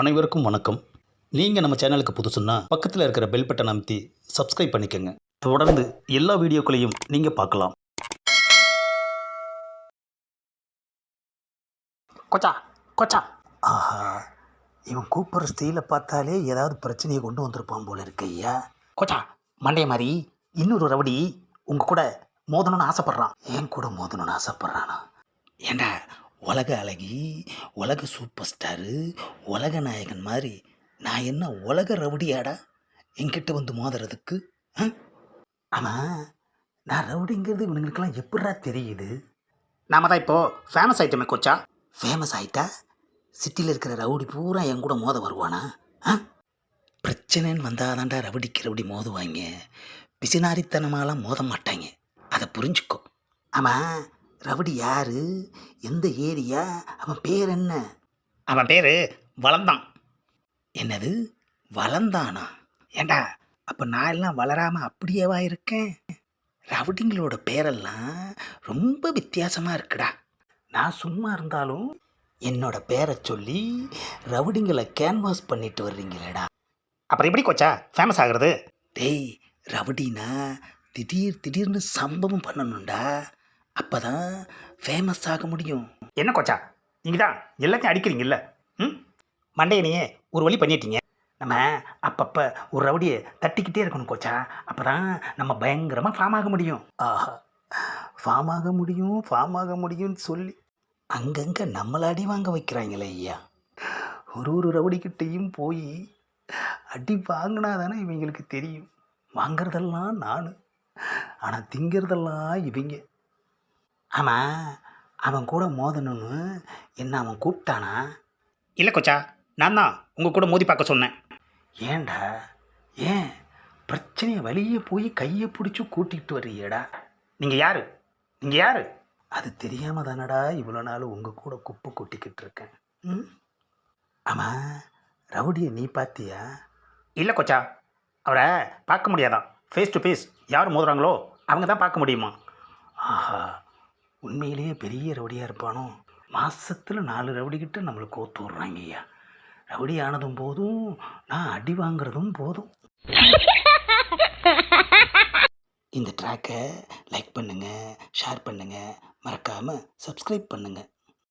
அனைவருக்கும் வணக்கம். நீங்கள் நம்ம சேனலுக்கு புதுசுன்னா பக்கத்தில் இருக்கிற பெல் பட்டனை அமைத்தி சப்ஸ்கிரைப் பண்ணிக்கோங்க. தொடர்ந்து எல்லா வீடியோக்களையும் நீங்கள் பார்க்கலாம். கொச்சா கொச்சா. ஆஹா இவன் கூப்பிட்ற ஸ்டீலை பார்த்தாலே ஏதாவது பிரச்சனையை கொண்டு வந்திருப்பான் போல இருக்கு ஐயா. கொச்சா மண்டைய மாதிரி இன்னொரு ரவுடி உங்க கூட மோதணும்னு ஆசைப்படுறான். ஏன் கூட மோதணும்னு ஆசைப்பட்றானா? ஏண்டா உலக அழகி உலக சூப்பர் ஸ்டாரு உலக நாயகன் மாதிரி. நான் என்ன உலக ரவுடியாடா? என்கிட்ட வந்து மோதுறதுக்கு ஆமாம் நான் ரவுடிங்கிறது இவனுங்களுக்கெல்லாம் எப்படிடா தெரியுது? நாம தான் இப்போது ஃபேமஸ் ஆகிட்டோமே கொச்சா? ஃபேமஸ் ஆயிட்டா? சிட்டியில் இருக்கிற ரவுடி பூரா என் கூட மோத வருவானா? ஆ? பிரச்சனைன்னு வந்தாதான்டா ரவுடிக்கு ரவுடி மோதுவாங்க பிசினாரித்தனமாலாம் மோத மாட்டாங்க அதை புரிஞ்சுக்கோ. ஆமாம் ரவுடி யாரு? எந்த ஏரியா? அவன் பேர் என்ன? அவன் பேரு வளர்ந்தான் என்னது? வளர்ந்தானா ஏண்டா அப்போ நான் எல்லாம் வளராமல் அப்படியேவா இருக்கேன்? ரவுடிங்களோட பேரெல்லாம் ரொம்ப வித்தியாசமாக இருக்குடா. நான் சும்மா இருந்தாலும் என்னோட பேரை சொல்லி ரவுடிங்களை கேன்வாஸ் பண்ணிட்டு வர்றீங்களேடா. அப்புறம் எப்படி கொச்சா? ஃபேமஸ் ஆகிறது? டேய் ரவுடினா திடீர் திடீர்னு சம்பவம் பண்ணணும்டா. அப்போ தான் ஃபேமஸ் ஆக முடியும். என்ன கொச்சா? நீங்கள் தான் எல்லாத்தையும் அடிக்கிறீங்கல்ல? ம்? மண்டையனையே ஒரு வழி பண்ணிட்டீங்க. நம்ம அப்பப்போ ஒரு ரவுடியை தட்டிக்கிட்டே இருக்கணும் கோச்சா. அப்போ தான் நம்ம பயங்கரமாக ஃபார்ம் ஆக முடியும். ஆஹா. ஃபார்ம் ஆக முடியும் ஃபார்ம் ஆக முடியும்னு சொல்லி. அங்கங்கே நம்மளை அடி வாங்க வைக்கிறாங்களே ஐயா. ஒரு ஒரு ரவுடிக்கிட்டையும் போய் அடி வாங்கினா தானே இவங்களுக்கு தெரியும். வாங்குறதெல்லாம் நான். ஆனால் திங்கிறதெல்லாம் இவங்க. ஆமாம் அவன் கூட மோதணும்னு என்ன அவன் கூப்பிட்டானா? இல்லை கொச்சா நான் தான் உங்கள் கூட மோதி பார்க்க சொன்னேன். ஏன்டா? ஏன்? பிரச்சனையை வழியே போய் கையை பிடிச்சி கூட்டிகிட்டு வர்றியேடா. நீங்கள் யார்? நீங்கள் யார்? அது தெரியாம தானடா இவ்வளோ நாள் உங்கள் கூட குப்பை கொட்டிக்கிட்டு இருக்கேன். ம்? ஆமாம் ரவுடியை நீ பார்த்தியா இல்லை கொச்சா அவரை பார்க்க முடியாதான். ஃபேஸ் டு ஃபேஸ் யார் மோதுறாங்களோ அவங்க தான் பார்க்க முடியுமா? ஆஹா உண்மையிலேயே பெரிய ரவுடியாக இருப்பானோ? மாதத்தில் நாலு ரவுடிக்கிட்ட நம்மளை கோத்து விட்றாங்க ஐயா. ரவுடி ஆனதும் போதும் நான் அடி வாங்குறதும் போதும். இந்த ட்ராக்கை லைக் பண்ணுங்கள் ஷேர் பண்ணுங்கள் மறக்காமல் சப்ஸ்கிரைப் பண்ணுங்கள்